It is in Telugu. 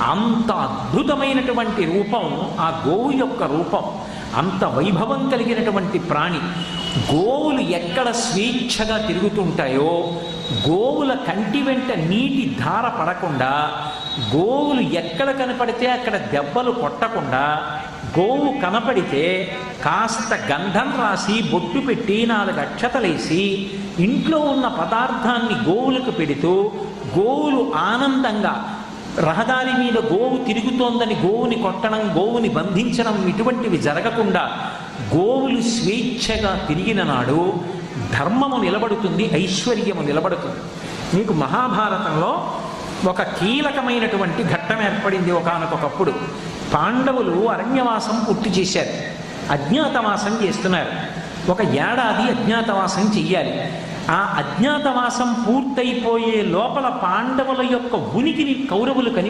అంత అద్భుతమైనటువంటి రూపం ఆ గోవు యొక్క రూపం అంత వైభవం కలిగినటువంటి ప్రాణి. గోవులు ఎక్కడ స్వేచ్ఛగా తిరుగుతుంటాయో గోవుల కంటి వెంట నీటి ధార పడకుండా గోవులు ఎక్కడ కనపడితే అక్కడ దెబ్బలు కొట్టకుండా గోవు కనపడితే కాస్త గంధం రాసి బొట్టు పెట్టి నాలుగు అక్షతలేసి ఇంట్లో ఉన్న పదార్థాన్ని గోవులకు పెడుతూ గోవులు ఆనందంగా రహదారి మీద గోవు తిరుగుతోందని గోవుని కొట్టడం గోవుని బంధించడం ఇటువంటివి జరగకుండా గోవులు స్వేచ్ఛగా తిరిగిన నాడు ధర్మము నిలబడుతుంది ఐశ్వర్యము నిలబడుతుంది. మీకు మహాభారతంలో ఒక కీలకమైనటువంటి ఘట్టం ఏర్పడింది ఒకనకొకప్పుడు. పాండవులు అరణ్యవాసం పూర్తి చేశారు. అజ్ఞాతవాసం చేస్తున్నారు. ఒక ఏడాది అజ్ఞాతవాసం చెయ్యాలి. ఆ అజ్ఞాతవాసం పూర్తయిపోయే లోపల పాండవుల యొక్క ఉనికిని కౌరవులు కనిపి